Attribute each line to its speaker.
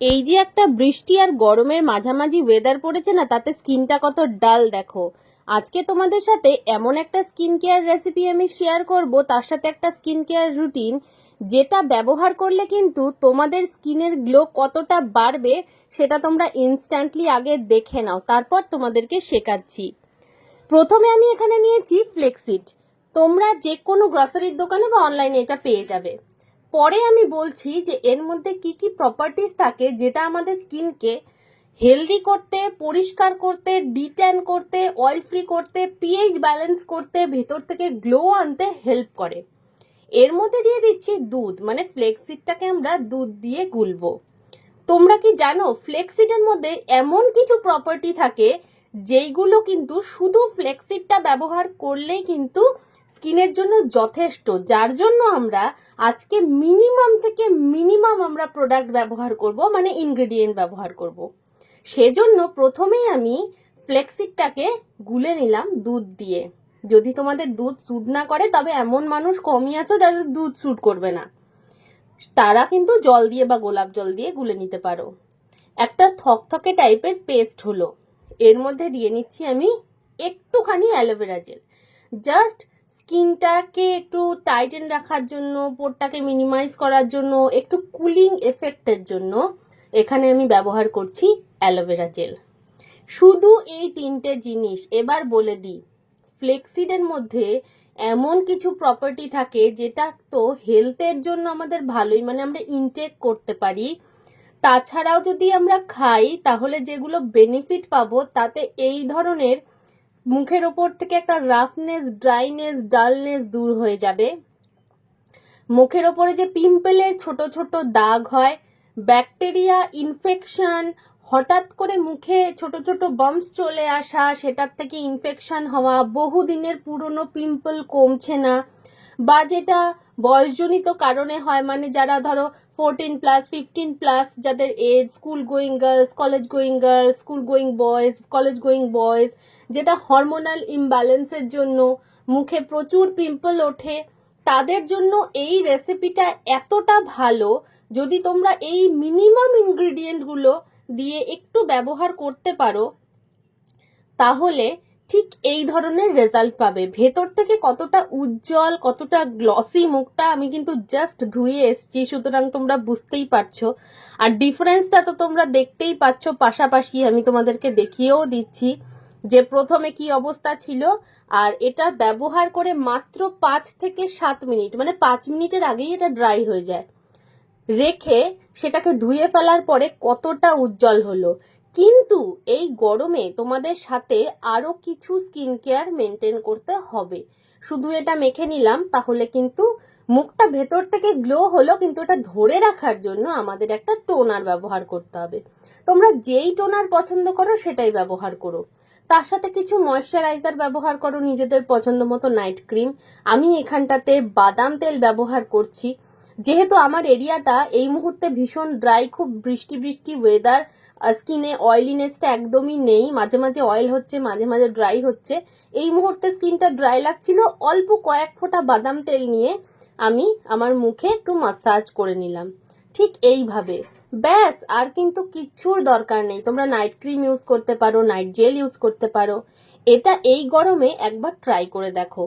Speaker 1: এই যে একটা বৃষ্টি আর গরমের মাঝামাঝি ওয়েদার পড়েছে না, তাতে স্কিনটা কত ডাল দেখো। আজকে তোমাদের সাথে এমন একটা স্কিন কেয়ার রেসিপি আমি শেয়ার করব, তার সাথে একটা স্কিন কেয়ার রুটিন যেটা ব্যবহার করলে কিন্তু তোমাদের স্কিনের গ্লো কতটা বাড়বে, সেটা তোমরা ইনস্ট্যান্টলি আগে দেখে নাও, তারপর তোমাদেরকে শেখাচ্ছি। প্রথমে আমি এখানে নিয়েছি ফ্লেক্সিড তোমরা যে কোনো গ্রসারির দোকানে বা অনলাইনে এটা পেয়ে যাবে। পরে আমি বলছি যে এর মধ্যে কি কি প্রপার্টিস থাকে যেটা আমাদের স্কিনকে হেলদি করতে, পরিষ্কার করতে ডিট্যান করতে অয়েল ফ্রি করতে পিএইচ ব্যালেন্স করতে, ভেতর থেকে গ্লো আনতে হেল্প করে। এর মধ্যে দিয়ে দিচ্ছি দুধ মানে ফ্লেক্সিডটাকে আমরা দুধ দিয়ে গুলব। তোমরা কি জানো ফ্লেক্সিডের মধ্যে এমন কিছু প্রপার্টি থাকে যেইগুলো কিন্তু শুধু ফ্লেক্সিডটা ব্যবহার করলেই কিন্তু স্কিনের জন্য যথেষ্ট। যার জন্য আমরা আজকে মিনিমাম থেকে মিনিমাম আমরা প্রোডাক্ট ব্যবহার করব মানে ইনগ্রেডিয়েন্ট ব্যবহার করব। সেজন্য প্রথমেই আমি ফ্লেক্সিডটাকে গুলে নিলাম দুধ দিয়ে। যদি তোমাদের দুধ স্যুট না করে, তবে এমন মানুষ কমই আছো যাদের দুধ স্যুট করবে না। তারা কিন্তু জল দিয়ে বা গোলাপ জল দিয়ে গুলে নিতে পারো। একটা থকথকে টাইপের পেস্ট হলো। এর মধ্যে দিয়ে নিচ্ছি আমি একটুখানি অ্যালোভেরা জেল জাস্ট স্কিনটাকে একটু টাইটেন রাখার জন্য পোরটাকে মিনিমাইজ করার জন্য, একটু কুলিং এফেক্টের জন্য এখানে আমি ব্যবহার করছি অ্যালোভেরা জেল শুধু এই তিনটে জিনিস, এবার বলে দিই ফ্লেক্সিডের মধ্যে এমন কিছু প্রপার্টি থাকে যেটা তো হেলথের জন্য আমাদের ভালোই মানে আমরা ইনটেক করতে পারি। তাছাড়াও যদি আমরা খাই, তাহলে যেগুলো বেনিফিট পাবো, তাতে এই ধরনের মুখের ওপর থেকে একটা রাফনেস ড্রাইনেস ডালনেস দূর হয়ে যাবে। মুখের ওপরে যে পিম্পলের ছোট ছোট দাগ হয় ব্যাকটেরিয়া ইনফেকশন হঠাৎ করে মুখে ছোট ছোট বাম্পস চলে আসা, সেটার থেকে ইনফেকশন হওয়া, বহুদিনের পুরনো পিম্পল কমছে না। বা যেটা বয়সজনিত কারণে হয় মানে যারা ধরো ফোরটিন প্লাস ফিফটিন প্লাস যাদের age school going girls college going girls school going boys college going boys যেটা হরমোনাল ইমব্যালেন্সের জন্য মুখে প্রচুর পিম্পল ওঠে, তাদের জন্য এই রেসিপিটা এতটা ভালো যদি তোমরা এই মিনিমাম ইনগ্রিডিয়েন্টগুলো দিয়ে একটু ব্যবহার করতে পারো, তাহলে ঠিক এই ধরনের রেজাল্ট পাবে। ভেতর থেকে কতটা উজ্জ্বল, কতটা গ্লসি মুখটা আমি কিন্তু জাস্ট ধুয়ে এসছি, সুতরাং তোমরা বুঝতেই পারছ। আর ডিফারেন্সটা তো তোমরা দেখতেই পাচ্ছ, পাশাপাশি আমি তোমাদেরকে দেখিয়েও দিচ্ছি যে প্রথমে কি অবস্থা ছিল, আর এটা ব্যবহার করে মাত্র পাঁচ থেকে সাত মিনিট মানে পাঁচ মিনিটের আগেই এটা ড্রাই হয়ে যায়। রেখে সেটাকে ধুয়ে ফেলার পরে কতটা উজ্জ্বল হলো। কিন্তু এই গরমে তোমাদের সাথে আরও কিছু স্কিন কেয়ার মেনটেন করতে হবে। শুধু এটা মেখে নিলাম, তাহলে কিন্তু মুখটা ভেতর থেকে গ্লো হলো, কিন্তু এটা ধরে রাখার জন্য আমাদের একটা টোনার ব্যবহার করতে হবে। তোমরা যেই টোনার পছন্দ করো, সেটাই ব্যবহার করো। তার সাথে কিছু ময়শ্চারাইজার ব্যবহার করো, নিজেদের পছন্দ মতো নাইট ক্রিম আমি এখানটাতে বাদাম তেল ব্যবহার করছি। যেহেতু আমার এরিয়াটা এই মুহূর্তে ভীষণ ড্রাই খুব বৃষ্টি বৃষ্টি ওয়েদার স্কিনে অয়েলিনেসটা একদমই নেই। মাঝে মাঝে অয়েল হচ্ছে, মাঝে মাঝে ড্রাই হচ্ছে। এই মুহূর্তে স্কিনটা ড্রাই লাগছিল, অল্প কয়েক ফোঁটা বাদাম তেল নিয়ে আমি আমার মুখে একটু মাসাজ করে নিলাম। ঠিক এইভাবে। ব্যাস, আর কিন্তু কিচ্ছুর দরকার নেই। তোমরা নাইট ক্রিম ইউজ করতে পারো নাইট জেল ইউজ করতে পারো। এটা এই গরমে একবার ট্রাই করে দেখো।